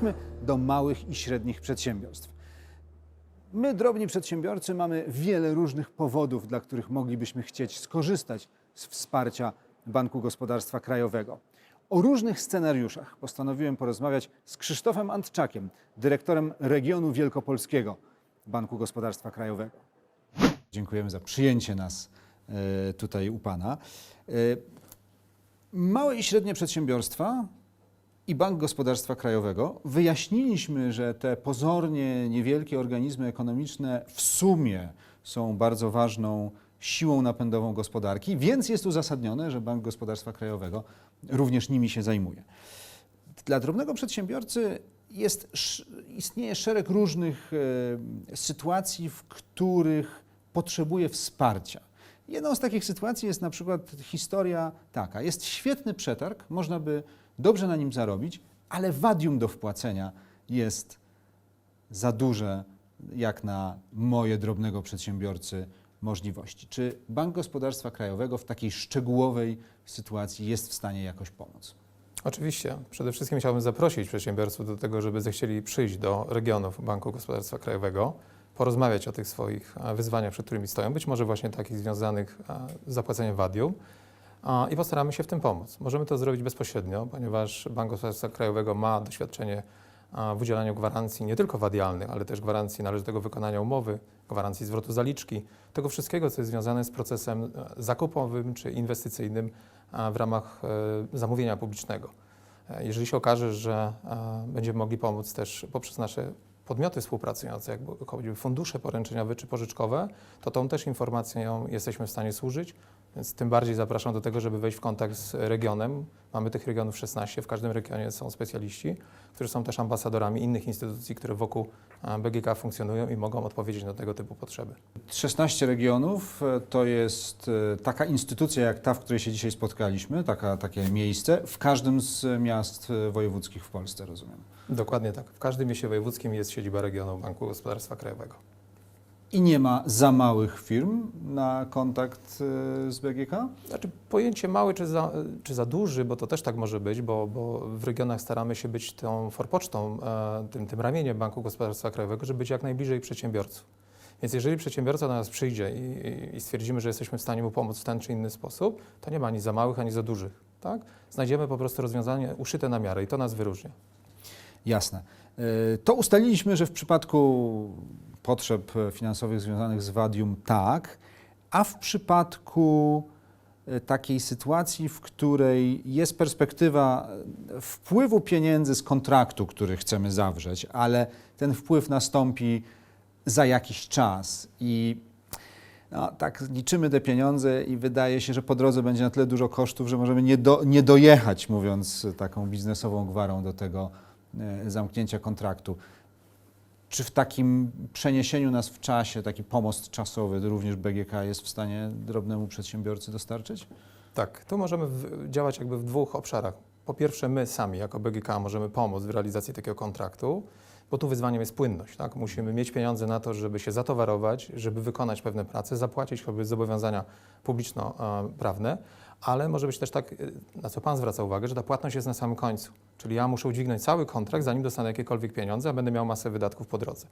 Przejdźmy do małych i średnich przedsiębiorstw. My, drobni przedsiębiorcy, mamy wiele różnych powodów, dla których moglibyśmy chcieć skorzystać z wsparcia Banku Gospodarstwa Krajowego. O różnych scenariuszach postanowiłem porozmawiać z Krzysztofem Antczakiem, dyrektorem regionu wielkopolskiego Banku Gospodarstwa Krajowego. Dziękujemy za przyjęcie nas e, tutaj u Pana. E, Małe i średnie przedsiębiorstwa i Bank Gospodarstwa Krajowego wyjaśniliśmy, że te pozornie niewielkie organizmy ekonomiczne w sumie są bardzo ważną siłą napędową gospodarki, więc jest uzasadnione, że Bank Gospodarstwa Krajowego również nimi się zajmuje. Dla drobnego przedsiębiorcy jest, istnieje szereg różnych e, sytuacji, w których potrzebuje wsparcia. Jedną z takich sytuacji jest na przykład historia taka. Jest świetny przetarg, można by dobrze na nim zarobić, ale wadium do wpłacenia jest za duże jak na moje drobnego przedsiębiorcy możliwości. Czy Bank Gospodarstwa Krajowego w takiej szczegółowej sytuacji jest w stanie jakoś pomóc? Oczywiście. Przede wszystkim chciałbym zaprosić przedsiębiorców do tego, żeby zechcieli przyjść do regionów Banku Gospodarstwa Krajowego, porozmawiać o tych swoich e, wyzwaniach, przed którymi stoją, być może właśnie takich związanych e, z zapłaceniem wadium i postaramy się w tym pomóc. Możemy to zrobić bezpośrednio, ponieważ Bank Gospodarstwa Krajowego ma doświadczenie w udzielaniu gwarancji nie tylko wadialnych, ale też gwarancji należytego wykonania umowy, gwarancji zwrotu zaliczki, tego wszystkiego, co jest związane z procesem e, zakupowym czy inwestycyjnym w ramach e, zamówienia publicznego. E, Jeżeli się okaże, że będziemy mogli pomóc też poprzez nasze podmioty współpracujące, jak choćby fundusze poręczeniowe czy pożyczkowe, to tą też informacją jesteśmy w stanie służyć, więc tym bardziej zapraszam do tego, żeby wejść w kontakt z regionem. Mamy tych regionów 16, w każdym regionie są specjaliści, którzy są też ambasadorami innych instytucji, które wokół e, BGK funkcjonują i mogą odpowiedzieć na tego typu potrzeby. 16 regionów e, to jest e, taka instytucja jak ta, w której się dzisiaj spotkaliśmy, taka, takie miejsce w każdym z miast wojewódzkich w Polsce, rozumiem. Dokładnie tak. W każdym mieście wojewódzkim jest siedziba regionu Banku Gospodarstwa Krajowego. I nie ma za małych firm na kontakt e, z BGK? Znaczy pojęcie mały czy za, czy za duży, bo to też tak może być, bo, bo w regionach staramy się być tą forpocztą, e, tym, tym ramieniem Banku Gospodarstwa Krajowego, żeby być jak najbliżej przedsiębiorców. Więc jeżeli przedsiębiorca do nas przyjdzie i, i- stwierdzimy, że jesteśmy w stanie mu pomóc w ten czy inny sposób, to nie ma ani za małych, ani za dużych. Tak? Znajdziemy po prostu rozwiązanie uszyte na miarę i to nas wyróżnia. Jasne. E, To ustaliliśmy, że w przypadku potrzeb finansowych związanych z Wadium tak, a w przypadku e, takiej sytuacji, w której jest perspektywa e, wpływu pieniędzy z kontraktu, który chcemy zawrzeć, ale ten wpływ nastąpi za jakiś czas i no, tak liczymy te pieniądze i wydaje się, że po drodze będzie na tyle dużo kosztów, że możemy nie, do, nie dojechać, mówiąc taką biznesową gwarą do tego e, zamknięcia kontraktu. Czy w takim przeniesieniu nas w czasie, taki pomost czasowy również BGK jest w stanie drobnemu przedsiębiorcy dostarczyć? Tak, tu możemy w, działać jakby w dwóch obszarach. Po pierwsze, my sami jako BGK możemy pomóc w realizacji takiego kontraktu, bo tu wyzwaniem jest płynność. Tak? Musimy mieć pieniądze na to, żeby się zatowarować, żeby wykonać pewne prace, zapłacić choćby zobowiązania publiczno-prawne, ale może być też tak, y, na co Pan zwraca uwagę, że ta płatność jest na samym końcu. Czyli ja muszę udźwignąć cały kontrakt, zanim dostanę jakiekolwiek pieniądze, a będę miał masę wydatków po drodze.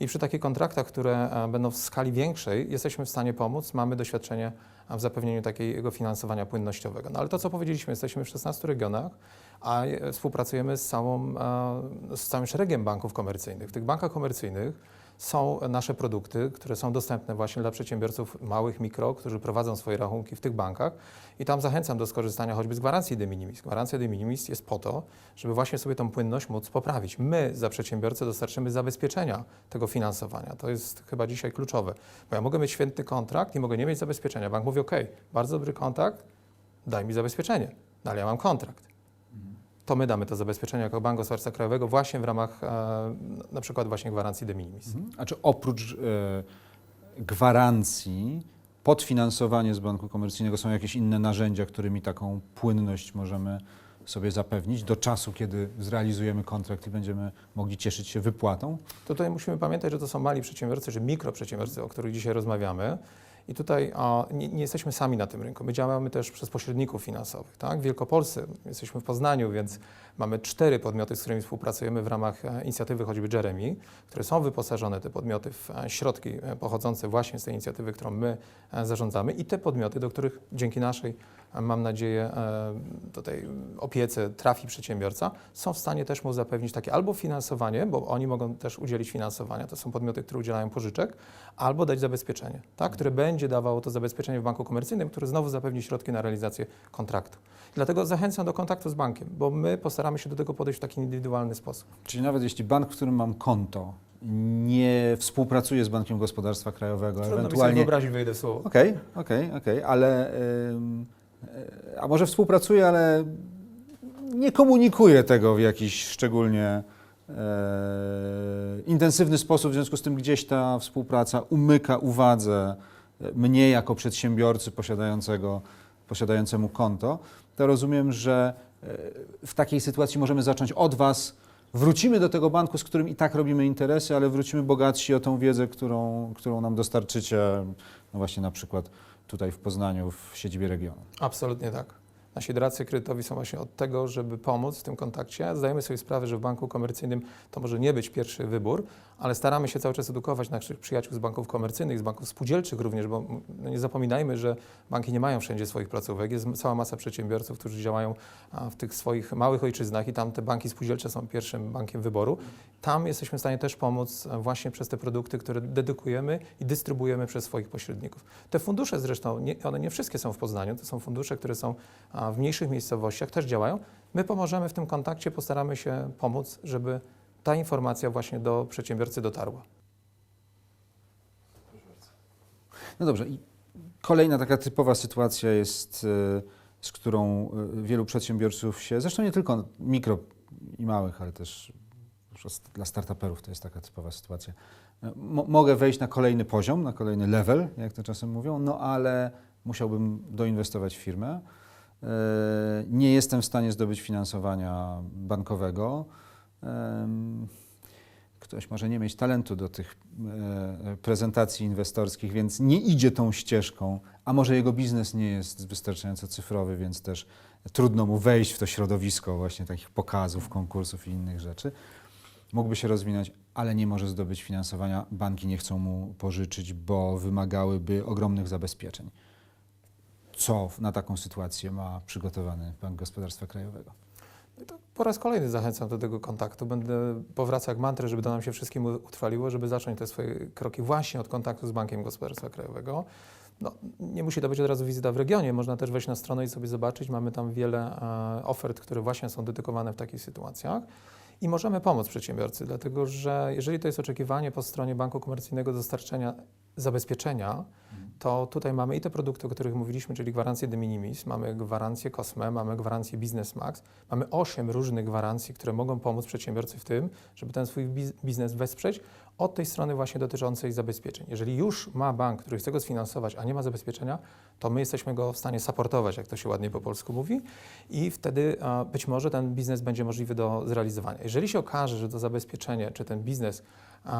I przy takich kontraktach, które e, będą w skali większej, jesteśmy w stanie pomóc. Mamy doświadczenie w zapewnieniu takiego finansowania płynnościowego. No ale to, co powiedzieliśmy, jesteśmy w 16 regionach, a e, współpracujemy z, całą, e, z całym szeregiem banków komercyjnych. W tych bankach komercyjnych są nasze produkty, które są dostępne właśnie dla przedsiębiorców małych, mikro, którzy prowadzą swoje rachunki w tych bankach i tam zachęcam do skorzystania choćby z gwarancji de minimis. Gwarancja de minimis jest po to, żeby właśnie sobie tą płynność móc poprawić. My za przedsiębiorcę dostarczymy zabezpieczenia tego finansowania. To jest chyba dzisiaj kluczowe, bo ja mogę mieć święty kontrakt i mogę nie mieć zabezpieczenia. Bank mówi, OK, bardzo dobry kontakt, daj mi zabezpieczenie, no ale ja mam kontrakt. To my damy to zabezpieczenie jako Bank Gospodarstwa Krajowego właśnie w ramach e, na przykład właśnie gwarancji de minimis. Mhm. A czy oprócz e, gwarancji, podfinansowanie z banku komercyjnego są jakieś inne narzędzia, którymi taką płynność możemy sobie zapewnić do czasu, kiedy zrealizujemy kontrakt i będziemy mogli cieszyć się wypłatą? Tutaj musimy pamiętać, że to są mali przedsiębiorcy, czy mikroprzedsiębiorcy, o których dzisiaj rozmawiamy. I tutaj a, nie, nie jesteśmy sami na tym rynku. My działamy też przez pośredników finansowych. Tak? W Wielkopolsce jesteśmy w Poznaniu, więc mamy cztery podmioty, z którymi współpracujemy w ramach e, inicjatywy choćby Jeremy, które są wyposażone, te podmioty, w e, środki e, pochodzące właśnie z tej inicjatywy, którą my zarządzamy i te podmioty, do których dzięki naszej, mam nadzieję, e, tutaj opiece trafi przedsiębiorca, są w stanie też mu zapewnić takie albo finansowanie, bo oni mogą też udzielić finansowania, to są podmioty, które udzielają pożyczek, albo dać zabezpieczenie, tak, które będzie dawało to zabezpieczenie w banku komercyjnym, które znowu zapewni środki na realizację kontraktu. Dlatego zachęcam do kontaktu z bankiem, bo my postaramy się do tego podejść w taki indywidualny sposób. Czyli nawet jeśli bank, w którym mam konto, nie współpracuje z Bankiem Gospodarstwa Krajowego, Trudno mi sobie ewentualnie wyobrazić, wejdę w słowo. Okej, okej, okej, ale ym, e, a może współpracuje, ale nie komunikuje tego w jakiś szczególnie e, intensywny sposób, w związku z tym gdzieś ta współpraca umyka uwadze e, mnie jako przedsiębiorcy posiadającego, posiadającemu konto, to rozumiem, że e, w takiej sytuacji możemy zacząć od Was. Wrócimy do tego banku, z którym i tak robimy interesy, ale wrócimy bogatsi o tą wiedzę, którą, którą nam dostarczycie, no właśnie na przykład tutaj w Poznaniu, w siedzibie regionu. Absolutnie tak. Nasi doradcy kredytowi są właśnie od tego, żeby pomóc w tym kontakcie. Zdajemy sobie sprawę, że w banku komercyjnym to może nie być pierwszy wybór, ale staramy się cały czas edukować naszych przyjaciół z banków komercyjnych, z banków spółdzielczych również, bo no nie zapominajmy, że banki nie mają wszędzie swoich placówek. Jest cała masa przedsiębiorców, którzy działają w tych swoich małych ojczyznach i tam te banki spółdzielcze są pierwszym bankiem wyboru. Tam jesteśmy w stanie też pomóc a, właśnie przez te produkty, które dedykujemy i dystrybuujemy przez swoich pośredników. Te fundusze zresztą, one nie wszystkie są w Poznaniu, to są fundusze, które są a, w mniejszych miejscowościach, też działają. My pomożemy w tym kontakcie, postaramy się pomóc, żeby ta informacja właśnie do przedsiębiorcy dotarła. No dobrze, i kolejna taka typowa sytuacja jest, e, z którą e, wielu przedsiębiorców się, zresztą nie tylko mikro i małych, ale też dla startuperów to jest taka typowa sytuacja. E, Mo- mogę wejść na kolejny poziom, na kolejny level, jak to czasem mówią, no ale musiałbym doinwestować w firmę. E, Nie jestem w stanie zdobyć finansowania bankowego. Ktoś może nie mieć talentu do tych e, prezentacji inwestorskich, więc nie idzie tą ścieżką, a może jego biznes nie jest wystarczająco cyfrowy, więc też trudno mu wejść w to środowisko właśnie takich pokazów, konkursów i innych rzeczy. Mógłby się rozwinąć, ale nie może zdobyć finansowania. Banki nie chcą mu pożyczyć, bo wymagałyby ogromnych zabezpieczeń. Co na taką sytuację ma przygotowany Bank Gospodarstwa Krajowego? To po raz kolejny zachęcam do tego kontaktu. Będę powracał jak mantrę, żeby to nam się wszystkim utrwaliło, żeby zacząć te swoje kroki właśnie od kontaktu z Bankiem Gospodarstwa Krajowego. No, nie musi to być od razu wizyta w regionie, można też wejść na stronę i sobie zobaczyć. Mamy tam wiele e, ofert, które właśnie są dedykowane w takich sytuacjach. I możemy pomóc przedsiębiorcy, dlatego że jeżeli to jest oczekiwanie po stronie banku komercyjnego dostarczenia zabezpieczenia, to tutaj mamy i te produkty, o których mówiliśmy, czyli gwarancję de minimis, mamy gwarancję Cosme, mamy gwarancję Business Max, mamy osiem różnych gwarancji, które mogą pomóc przedsiębiorcy w tym, żeby ten swój biz- biznes wesprzeć od tej strony właśnie dotyczącej zabezpieczeń. Jeżeli już ma bank, który chce go sfinansować, a nie ma zabezpieczenia, to my jesteśmy go w stanie supportować, jak to się ładnie po polsku mówi, i wtedy być może ten biznes będzie możliwy do zrealizowania. Jeżeli się okaże, że to zabezpieczenie, czy ten biznes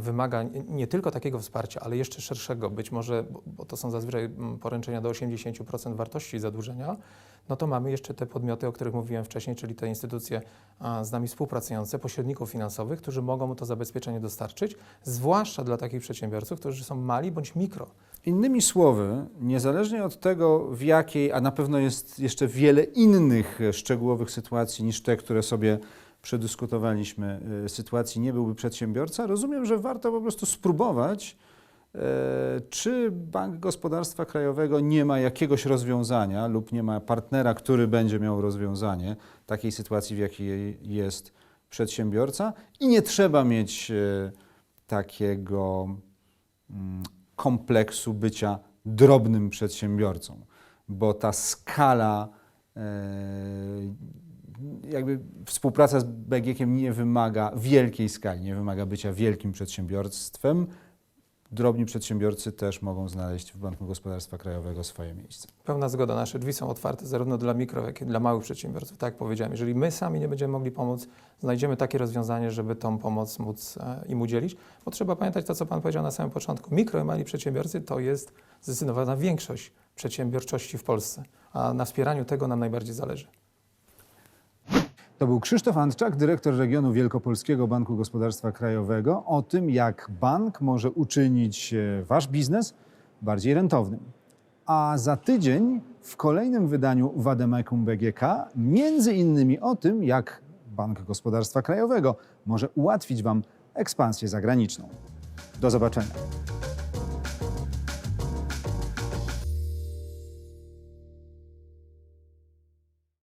wymaga nie, tylko takiego wsparcia, ale jeszcze szerszego, być może, bo to są zazwyczaj mm, poręczenia do 80% wartości zadłużenia, no to mamy jeszcze te podmioty, o których mówiłem wcześniej, czyli te instytucje z nami współpracujące, pośredników finansowych, którzy mogą mu to zabezpieczenie dostarczyć, zwłaszcza dla takich przedsiębiorców, którzy są mali bądź mikro. Innymi słowy, niezależnie od tego, w jakiej, a na pewno jest jeszcze wiele innych szczegółowych sytuacji niż te, które sobie przedyskutowaliśmy, e, sytuacji nie byłby przedsiębiorca, rozumiem, że warto po prostu spróbować, czy Bank Gospodarstwa Krajowego nie ma jakiegoś rozwiązania lub nie ma partnera, który będzie miał rozwiązanie takiej sytuacji, w jakiej jest przedsiębiorca? I nie trzeba mieć e, takiego mm, kompleksu bycia drobnym przedsiębiorcą, bo ta skala, e, jakby współpraca z BGK nie wymaga wielkiej skali, nie wymaga bycia wielkim przedsiębiorstwem, drobni przedsiębiorcy też mogą znaleźć w Banku Gospodarstwa Krajowego swoje miejsce. Pełna zgoda. Nasze drzwi są otwarte zarówno dla mikro, jak i dla małych przedsiębiorców. Tak jak powiedziałem, jeżeli my sami nie będziemy mogli pomóc, znajdziemy takie rozwiązanie, żeby tą pomoc móc e, im udzielić. Bo trzeba pamiętać to, co Pan powiedział na samym początku. Mikro i mali przedsiębiorcy to jest zdecydowana większość przedsiębiorczości w Polsce, a na wspieraniu tego nam najbardziej zależy. To był Krzysztof Antczak, dyrektor regionu Wielkopolskiego Banku Gospodarstwa Krajowego, o tym, jak bank może uczynić e, wasz biznes bardziej rentownym. A za tydzień w kolejnym wydaniu Wademekum BGK między innymi o tym, jak Bank Gospodarstwa Krajowego może ułatwić wam ekspansję zagraniczną. Do zobaczenia.